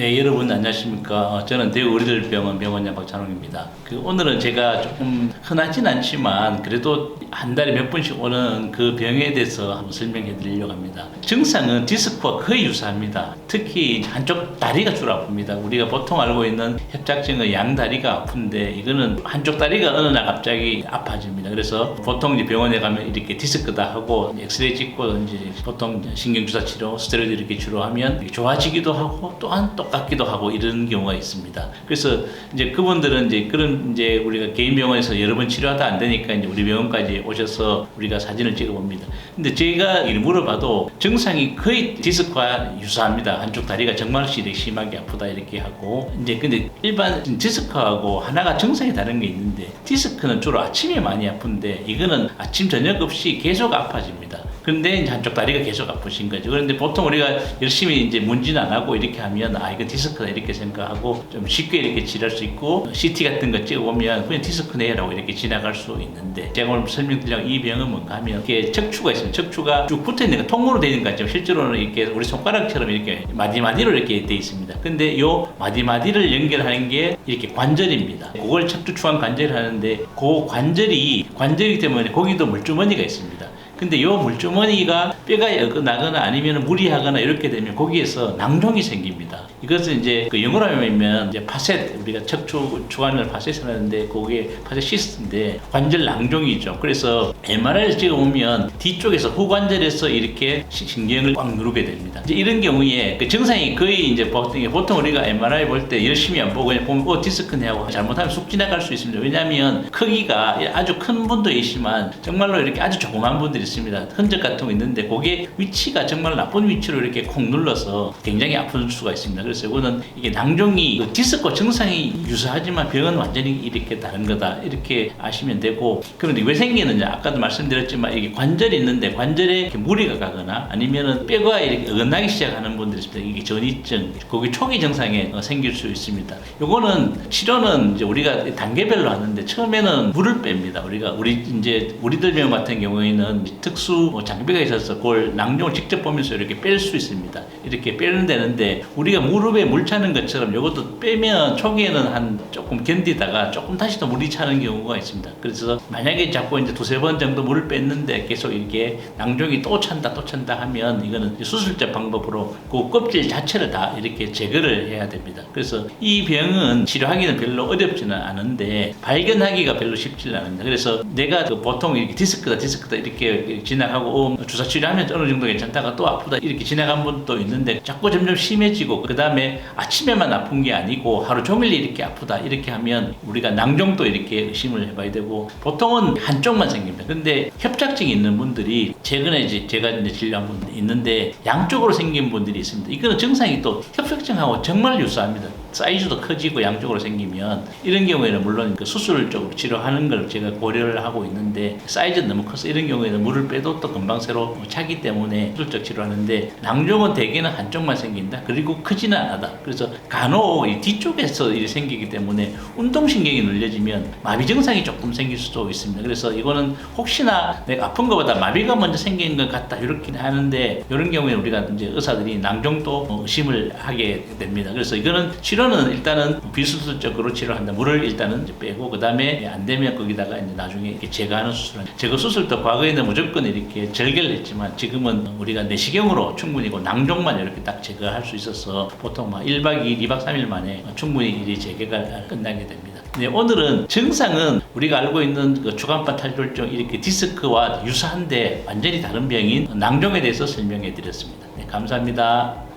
네, 여러분 안녕하십니까. 어, 저는 대구 어린이들병원 병원장 박찬홍입니다. 그 오늘은 제가 조금 흔하진 않지만 그래도 한 달에 몇 번씩 오는 그 병에 대해서 한번 설명해 드리려고 합니다. 증상은 디스크와 거의 유사합니다. 특히 한쪽 다리가 주로 아픕니다. 우리가 보통 알고 있는 협착증의 양다리가 아픈데 이거는 한쪽 다리가 어느 날 갑자기 아파집니다. 그래서 보통 이제 병원에 가면 이렇게 디스크다 하고 엑스레이 찍고 이제 보통 신경주사 치료, 스테로이드 이렇게 주로 하면 좋아지기도 하고 또한 똑 같기도 하고 이런 경우가 있습니다. 그래서 이제 그분들은 이제 그런 이제 우리가 개인 병원에서 여러 번 치료하다 안 되니까 이제 우리 병원까지 오셔서 우리가 사진을 찍어 봅니다. 근데 제가 물어봐도 증상이 거의 디스크와 유사합니다. 한쪽 다리가 정말 시리 심하게 아프다 이렇게 하고 이제 근데 일반 디스크하고 하나가 증상이 다른 게 있는데 디스크는 주로 아침에 많이 아픈데 이거는 아침 저녁 없이 계속 아파집니다. 그런데 이제 한쪽 다리가 계속 아프신 거죠. 그런데 보통 우리가 열심히 이제 문진 안 하고 이렇게 하면 아 이거 디스크다 이렇게 생각하고 좀 쉽게 이렇게 치료할 수 있고 CT 같은 거 찍어보면 그냥 디스크네라고 이렇게 지나갈 수 있는데 제가 오늘 설명드리려고 이 병은 뭔가 하면 이게 척추가 있어요. 척추가 쭉 붙어 있는 거 통으로 거 같죠. 실제로는 이렇게 우리 손가락처럼 이렇게 마디마디로 이렇게 돼 있습니다. 근데 요 마디마디를 연결하는 게 이렇게 관절입니다. 그걸 척추 추한 관절을 하는데 그 관절이 관절이기 때문에 거기도 물주머니가 있습니다. 근데 요 물주머니가 뼈가 나거나 아니면 무리하거나 이렇게 되면 거기에서 낭종이 생깁니다. 이것은 이제 그 영어로 하면 이제 파셋 우리가 척추 주관을 파셋을 하는데 그게 파셋 시스인데 관절 낭종이죠. 그래서 MRI를 찍어 보면 뒤쪽에서 후관절에서 이렇게 시- 신경을 꽉 누르게 됩니다. 이제 이런 경우에 그 증상이 거의 이제 보통, 보통 우리가 MRI 볼 때 열심히 안 보고 그냥 보면 어 디스크네 하고 잘못하면 쑥 지나갈 수 있습니다. 왜냐하면 크기가 아주 큰 분도 있지만 정말로 이렇게 아주 조그만 분들이 있습니다. 흔적 같은 거 있는데 그게 위치가 정말 나쁜 위치로 이렇게 콩 눌러서 굉장히 아픈 수가 있습니다. 그래서 이거는 이게 낭종이 그 디스크 증상이 유사하지만 병은 완전히 이렇게 다른 거다 이렇게 아시면 되고 그런데 왜 생기느냐 아까도 말씀드렸지만 이게 관절이 있는데 관절에 이렇게 무리가 가거나 아니면은 뼈가 이렇게 어긋나기 시작하는 분들이 있습니다. 이게 전이증 거기 초기 증상에 어, 생길 수 있습니다. 요거는 치료는 이제 우리가 단계별로 하는데 처음에는 물을 뺍니다. 우리가 우리 이제 우리들 병 같은 경우에는 특수 뭐 장비가 있어서 그걸 낭종을 직접 보면서 이렇게 뺄 수 있습니다. 이렇게 빼는 되는데 우리가 무릎에 물 차는 것처럼 이것도 빼면 초기에는 한 조금 견디다가 조금 다시 또 물이 차는 경우가 있습니다. 그래서 만약에 자꾸 이제 두세 번 정도 물을 뺐는데 계속 이렇게 낭종이 또 찬다 또 찬다 하면 이거는 수술적 방법으로 그 껍질 자체를 다 이렇게 제거를 해야 됩니다. 그래서 이 병은 치료하기는 별로 어렵지는 않은데 발견하기가 별로 쉽지 는 않습니다. 그래서 내가 그 보통 이렇게 디스크다 디스크다 이렇게 지나가고 어, 주사 치료하면 어느 정도 괜찮다가 또 아프다 이렇게 지나간 분도 있는데 자꾸 점점 심해지고 그 다음에 아침에만 아픈 게 아니고 하루 종일 이렇게 아프다 이렇게 하면 우리가 낭종도 이렇게 의심을 해봐야 되고 보통은 한쪽만 생깁니다. 근데 협착증이 있는 분들이 최근에 이제 제가 이제 진료한 분들 있는데 양쪽으로 생긴 분들이 있습니다. 이거는 증상이 또 협착증하고 정말 유사합니다. 사이즈도 커지고 양쪽으로 생기면 이런 경우에는 물론 그 수술적으로 치료하는 걸 제가 고려를 하고 있는데 사이즈 너무 커서 이런 경우에는 물을 빼도 또 금방 새로 차기 때문에 수술적 치료하는데 낭종은 대개는 한쪽만 생긴다. 그리고 크지는 않다. 그래서 간혹 이 뒤쪽에서 일이 생기기 때문에 운동신경이 눌려지면 마비 증상이 조금 생길 수도 있습니다. 그래서 이거는 혹시나 내가 아픈 것보다 마비가 먼저 생긴 것 같다 이렇게 하는데 이런 경우에 우리가 이제 의사들이 낭종도 어, 의심을 하게 됩니다. 그래서 이거는 치료 는 일단은 비수술적으로 치료한다. 물을 일단은 빼고 그 다음에 안 되면 거기다가 이제 나중에 이렇게 제거하는 수술을. 제거 수술도 과거에는 무조건 이렇게 절개를 했지만 지금은 우리가 내시경으로 충분히 그 낭종만 이렇게 딱 제거할 수 있어서 보통 막 1박 2일, 2박 3일 만에 충분히 일이 재개가 끝나게 됩니다. 네, 오늘은 증상은 우리가 알고 있는 그 주간판 탈출증 이렇게 디스크와 유사한데 완전히 다른 병인 낭종에 대해서 설명해 드렸습니다. 네, 감사합니다.